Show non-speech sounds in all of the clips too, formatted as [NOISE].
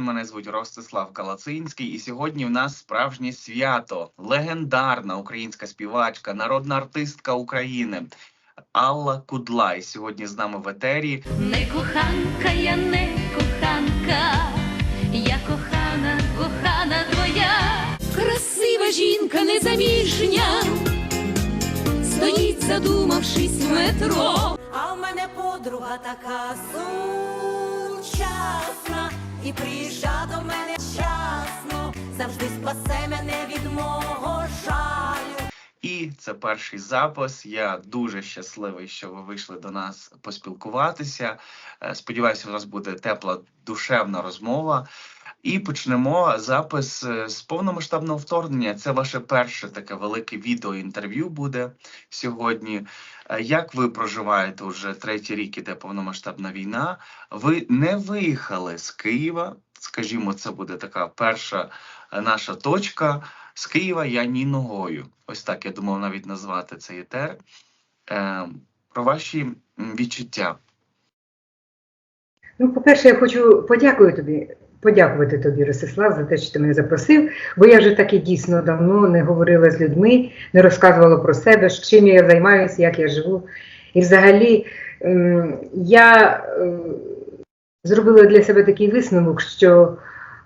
Мене звуть Ростислав Калацинський, і сьогодні в нас справжнє свято. Легендарна українська співачка, народна артистка України Алла Кудлай. Сьогодні з нами в етері. Не коханка, я не коханка, я кохана, кохана твоя. Красива жінка незаміжня, стоїть, задумавшись в метро. А в мене подруга така сучасна, і приїжджа до мене вчасно, завжди спасе мене від мого жалю. І це перший запис. Я дуже щасливий, що ви вийшли до нас поспілкуватися. Е, Сподіваюся, у нас буде тепла душевна розмова. І почнемо запис е, з повномасштабного вторгнення. Це ваше перше таке велике відеоінтерв'ю буде сьогодні. Е, Як ви проживаєте вже третій рік іде повномасштабна війна? Ви не виїхали з Києва. Скажімо, це буде така перша е, наша точка. З Києва я ні ногою. Ось так я думав навіть назвати цей етер. Про ваші відчуття. Ну, по-перше, я хочу подякувати тобі, подякувати тобі, Ростислав, за те, що ти мене запросив, бо я вже таки дійсно давно не говорила з людьми, не розказувала про себе, з чим я займаюся, як я живу. І взагалі ем, я е, зробила для себе такий висновок, що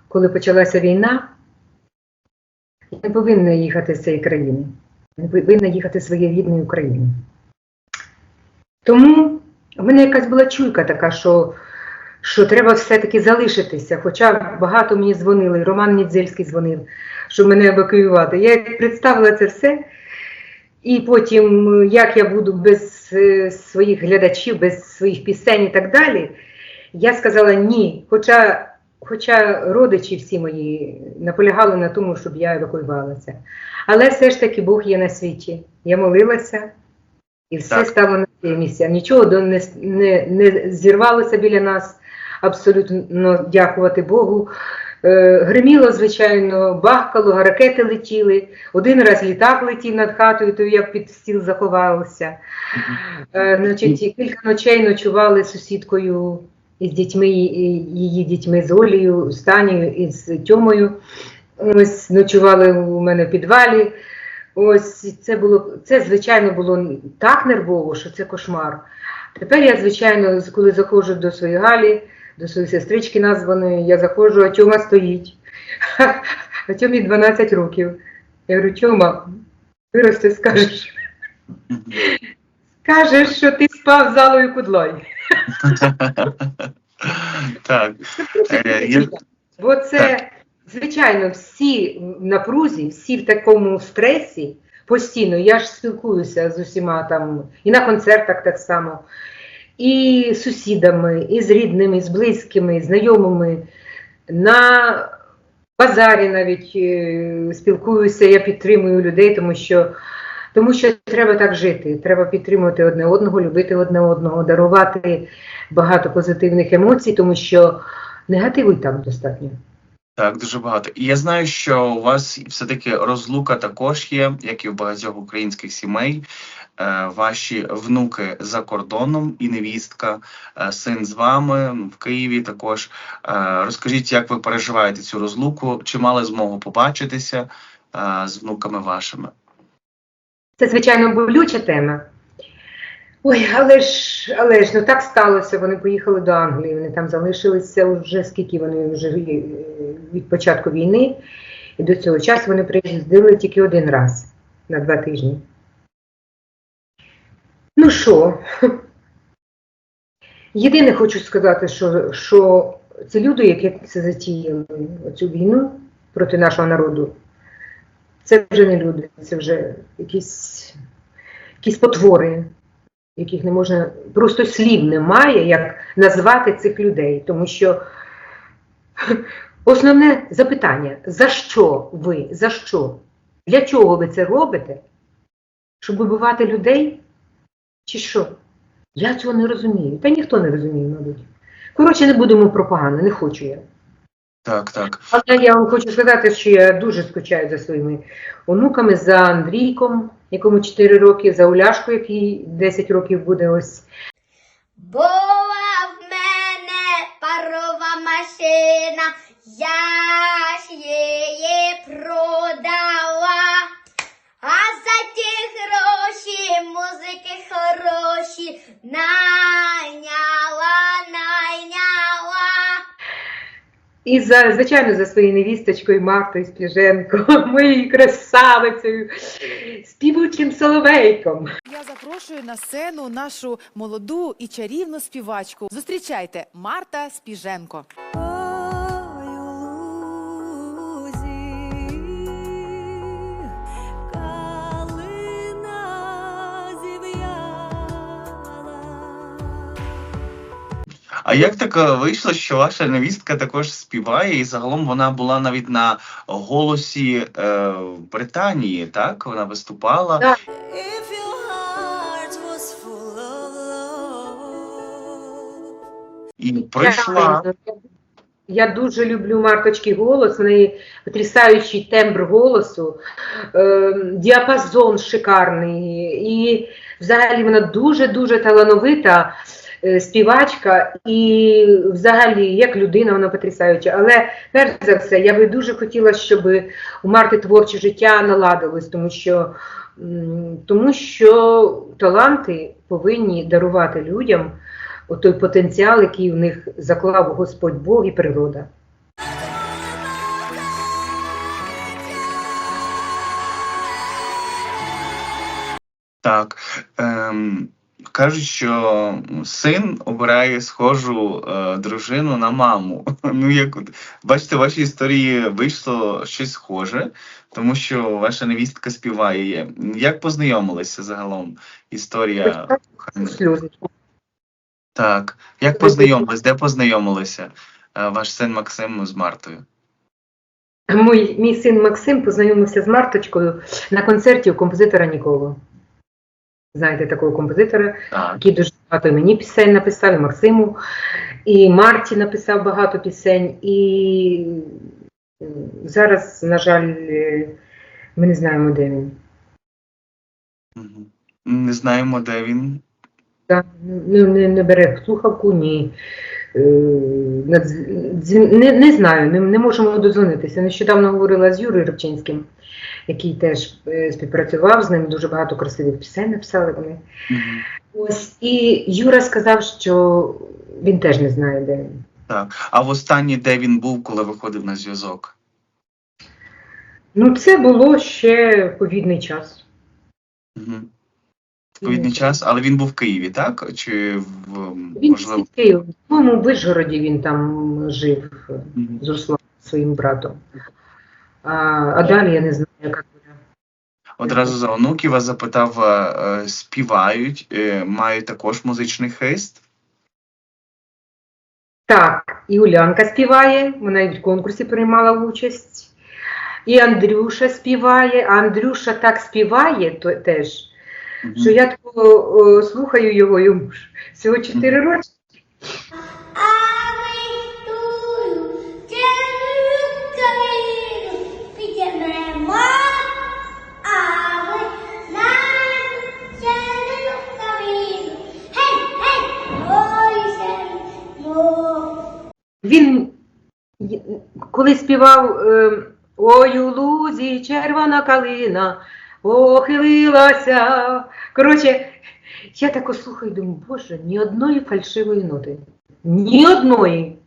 коли почалася війна, я не повинна їхати з цієї країни, не повинна їхати з своєї рідної України. Тому в мене якась була чуйка така, що що треба все-таки залишитися. Хоча багато мені дзвонили, Роман Нідзельський дзвонив, щоб мене евакуювати. Я представила це все, і потім, е, як я буду без е, своїх глядачів, без своїх пісень і так далі, я сказала ні. Хоча, хоча родичі всі мої наполягали на тому, щоб я евакуювалася. Але все ж таки Бог є на світі. Я молилася. І все Так. стало на своє місце. Нічого до- не, не, не зірвалося біля нас. Абсолютно дякувати Богу. Е, гриміло, звичайно, бахкало, ракети летіли. Один раз літак летів над хатою, то я під стіл заховалася. Е, значить, кілька ночей ночували сусідкою із дітьми, її дітьми з Олею, з Танею і з Тьомою. Ось ночували у мене в підвалі. Ось це було це, звичайно, було так нервово, що це кошмар. Тепер я, звичайно, коли заходжу до своєї Галі, до сестрички названої, я заходжу, а Тьома стоїть. [LAUGHS] А Тьомі 12 років. Я говорю, Тьома, вирости скажеш. [LAUGHS] Скажеш, що ти спав залою кудлой. [LAUGHS] Так. Е, Бо це, звичайно, всі в напрузі, всі в такому стресі постійно. Я ж спілкуюся з усіма там, і на концертах так само, і сусідами, і з рідними, і з близькими, і знайомими. На базарі навіть е, спілкуюся, я підтримую людей, тому що. Тому що треба так жити, треба підтримувати одне одного, любити одне одного, дарувати багато позитивних емоцій, тому що негативу і так достатньо. Так, дуже багато. І я знаю, що у вас все-таки розлука також є, як і у багатьох українських сімей. Е, Ваші внуки за кордоном і невістка, е, син з вами в Києві також. Е, Розкажіть, як ви переживаєте цю розлуку? Чи мали змогу побачитися з внуками вашими? Це, звичайно, болюча тема. Ой, але ж, але ж ну так сталося. Вони поїхали до Англії. Вони там залишилися вже скільки вони вже від початку війни. І до цього часу вони приїздили тільки один раз на два тижні. Ну що? Єдине хочу сказати, що, що це люди, які це затіяли цю війну проти нашого народу. Це вже не люди, це вже якісь, якісь потвори, яких не можна, просто слів немає, як назвати цих людей. Тому що основне запитання: за що ви? За що? Для чого ви це робите? Щоб вибивати людей? Чи що? Я цього не розумію. Та ніхто не розуміє, мабуть. Коротше, не будемо про погане, не хочу я. Так, так. Але я вам хочу сказати, що я дуже скучаю за своїми онуками, за Андрійком, якому 4 роки, за Уляшкою, який 10 років буде ось. Була в мене парова машина, Я ж її продала, а за ті гроші музики хороші найняла, найняла. І за, звичайно, за своєю невісточкою Мартою Спіженко, [LAUGHS] моєю красавицею, співучим соловейком. Я запрошую на сцену нашу молоду і чарівну співачку. Зустрічайте Марта Спіженко. А як так е, вийшло, що ваша невістка також співає, і загалом вона була навіть на голосі е, в Британії, так? Вона виступала. І прийшла. Я, я дуже люблю Марточки голос, в неї потрясаючий тембр голосу, е, діапазон шикарний. І взагалі вона дуже-дуже талановита е, співачка, і взагалі як людина вона потрясаюча. Але перш за все, я би дуже хотіла, щоб у Марти творче життя наладилось, тому що, тому що таланти повинні дарувати людям той потенціал, який в них заклав Господь Бог і природа. Так. Ем, кажуть, що син обирає схожу е, дружину на маму. [LAUGHS] Ну, як от, бачите, в вашій історії вийшло щось схоже, тому що ваша невістка співає. Як познайомилися загалом? Історія кохання? Так. Як познайомились? Де познайомилися? е, Ваш син Максим з Мартою? Мій, мій син Максим познайомився з Марточкою на концерті у композитора Ніколу. Знаєте такого композитора, Так. який дуже багато мені пісень написав, і Максиму, і Марті написав багато пісень. І зараз, на жаль, е, ми не знаємо, де він. Не знаємо, де він. Так, ну, не, не бере слухавку, ні. Е, Не, не знаю, не, не можемо додзвонитися. Нещодавно говорила з Юрою Рибчинським, який теж е, співпрацював з ним, дуже багато красивих пісень написали вони. Мгм. Ось, і Юра сказав, що він теж не знає, де він. Так. А в останній, де він був, коли виходив на зв'язок? Ну, це було ще ковідний час. Угу. Відповідний час, але він був в Києві, так? Чи в Він можливо? в Києві, в тому Вишгороді він там жив Мгм. з Русланом, своїм братом. А, а далі я не знаю, буде. Одразу за онуків вас запитав, е, е, співають, е, мають також музичний хист. Так, і Улянка співає, вона і в конкурсі приймала участь. І Андрюша співає, а Андрюша так співає то, теж, Мгм. що я тако, слухаю його, йому ж всього 4 роки. Він коли співав е, Ой у лузі червона калина похилилася. Коротше, я тако слухаю, думаю, боже, ні одної фальшивої ноти. Ні одної.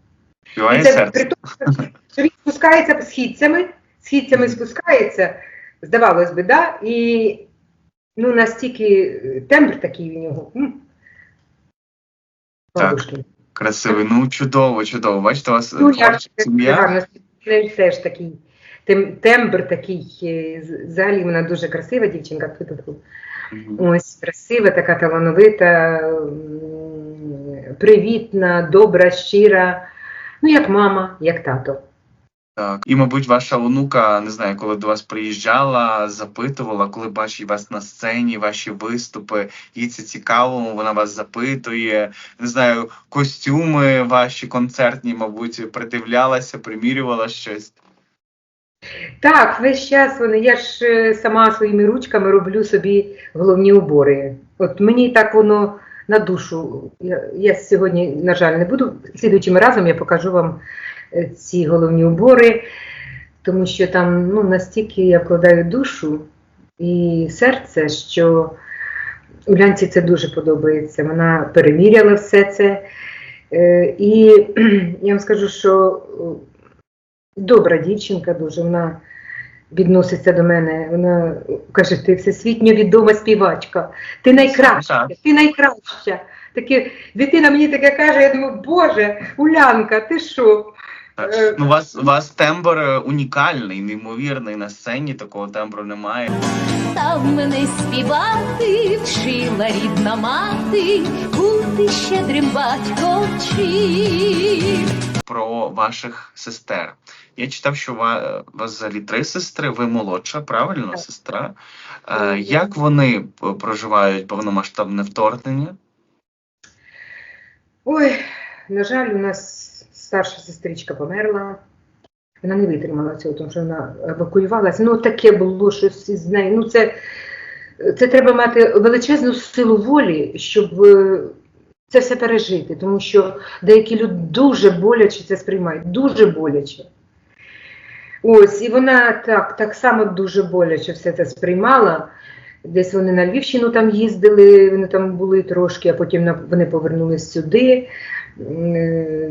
І це при тому, що він спускається східцями, східцями спускається, здавалось би, да? і ну, настільки тембр такий у нього. Так. Красивий. Ну, чудово, чудово. Бачите, у вас Ну, сім'я. співаю, теж такий тем, тембр такий, е, взагалі вона дуже красива дівчинка. тьфу-тьфу-тьфу. Мгм. Ось красива, така талановита, привітна, добра, щира. Ну, як мама, як тато. Так. І, мабуть, ваша онука, не знаю, коли до вас приїжджала, запитувала, коли бачить вас на сцені, ваші виступи, їй це цікаво, вона вас запитує. Не знаю, костюми ваші концертні, мабуть, придивлялася, примірювала щось. Так, весь час вони. Я ж е, сама своїми ручками роблю собі головні убори. От мені так воно на душу. Я, я сьогодні, на жаль, не буду. Слідуючим разом я покажу вам е, ці головні убори, тому що там ну, настільки я вкладаю душу і серце, що Улянці це дуже подобається. Вона переміряла все це. Е, І [CLEARS THROAT] я вам скажу, що добра дівчинка дуже, вона відноситься до мене. Вона каже, ти всесвітньо відома співачка, ти найкраща, ти найкраща. Таке, дитина мені таке каже, я думаю, Боже, Улянка, ти що? Е, Ну, у вас, у вас тембр е, унікальний, неймовірний на сцені, такого тембру немає. Став мене співати, вчила рідна мати, бути щедрим батько. Про ваших сестер. Я читав, що у вас взагалі три сестри, ви молодша, правильно, сестра. Е, як вони проживають повномасштабне вторгнення? Ой, на жаль, у нас старша сестричка померла. Вона не витримала цього, тому що вона евакуювалася. Ну, таке було щось із нею. Ну, це, це треба мати величезну силу волі, щоб е, це все пережити, тому що деякі люди дуже боляче це сприймають, дуже боляче. Ось, і вона так, так само дуже боляче все це сприймала. Десь вони на Львівщину там їздили, вони там були трошки, а потім вони повернулись сюди.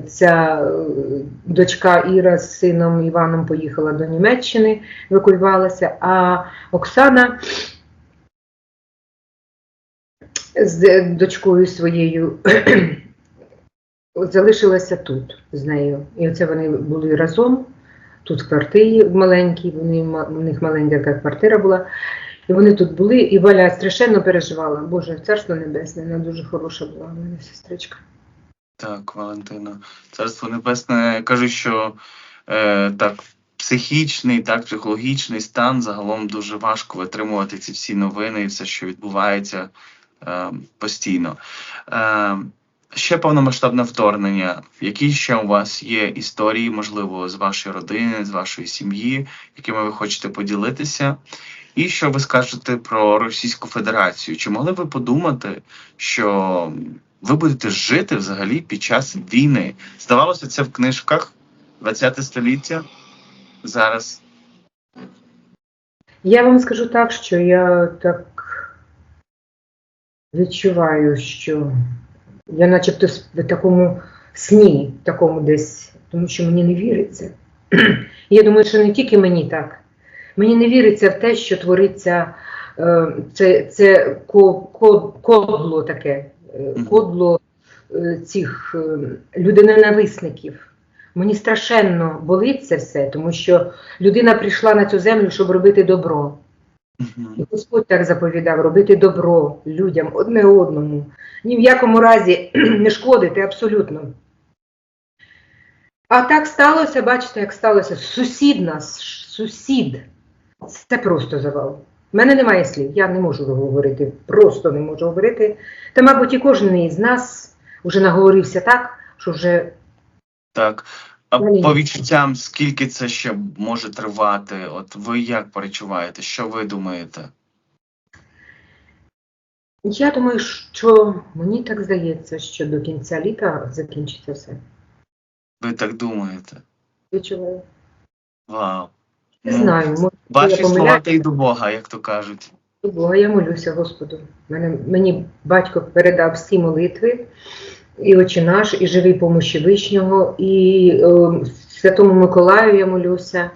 Ця е, дочка Іра з сином Іваном поїхала до Німеччини, евакуювалася, а Оксана з дочкою своєю [CLEARS THROAT] залишилася тут з нею. І оце вони були разом. Тут в квартирі маленькій, вони, у них маленька квартира була. І вони тут були, і Валя страшенно переживала. Боже, царство небесне, вона дуже хороша була в мене сестричка. Так, Валентина. Царство Небесне кажуть, що е, так, психічний, так, психологічний стан загалом дуже важко витримувати ці всі новини і все, що відбувається постійно. Е, ще повномасштабне вторгнення. Які ще у вас є історії, можливо, з вашої родини, з вашої сім'ї, якими ви хочете поділитися? І що ви скажете про Російську Федерацію? Чи могли ви подумати, що ви будете жити взагалі під час війни? Здавалося, це в книжках 20 століття. Зараз Я вам скажу так, що я так відчуваю, що я начебто в такому сні, такому десь, тому що мені не віриться. [CLEARS THROAT] Я думаю, що не тільки мені так. Мені не віриться в те, що твориться е, це, це ко- ко- кодло таке, е, кодло е, цих людиноненависників. Мені страшенно болить це все, тому що людина прийшла на цю землю, щоб робити добро. І Господь так заповідав робити добро людям одне одному. Ні в якому разі [CLEARS THROAT] не шкодити абсолютно. А так сталося, бачите, як сталося. Сусід нас, сусід. Це просто завал. У мене немає слів, я не можу говорити, просто не можу говорити. Та, мабуть, і кожен із нас вже наговорився так, що вже так. А по відчуттям, скільки це ще може тривати? От ви як перечуваєте? Що ви думаєте? я думаю, що мені так здається, що до кінця літа закінчиться все. Ви так думаєте? Відчуваю. Вау. Не Ну, знаю, може, Ваші я слова та й до Бога, як то кажуть. До Бога я молюся Господу. Мене, мені батько передав всі молитви, і Отче наш, і живий помощі Вишнього, і е, Святому Миколаю я молюся,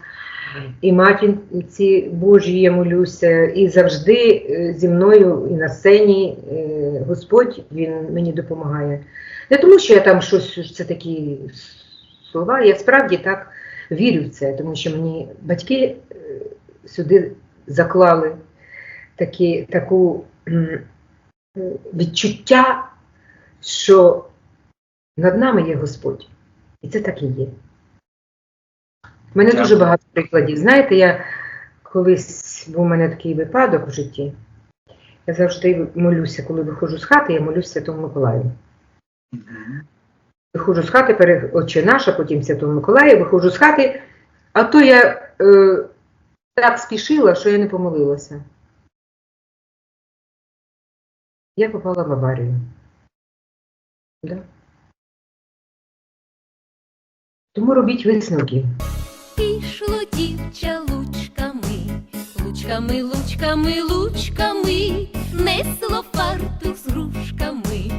і Матінці Божій я молюся, і завжди е, зі мною і на сцені е, Господь Він мені допомагає. Не тому, що я там щось, це такі слова, я справді так вірю в це, тому що мені батьки сюди заклали такі, таку відчуття, що над нами є Господь. І це так і є. У мене дуже багато прикладів. Знаєте, я колись був у мене такий випадок в житті. Я завжди молюся, коли виходжу з хати, я молюся Святому Миколаю. Виходжу з хати, перед Отче наш, а потім Святого Миколая, виходжу з хати, а то я е, так спішила, що я не помолилася. Я попала в аварію. Да? Тому робіть висновки. Пішло дівча лучками, лучками, лучками, лучками, несло фарту з грушками.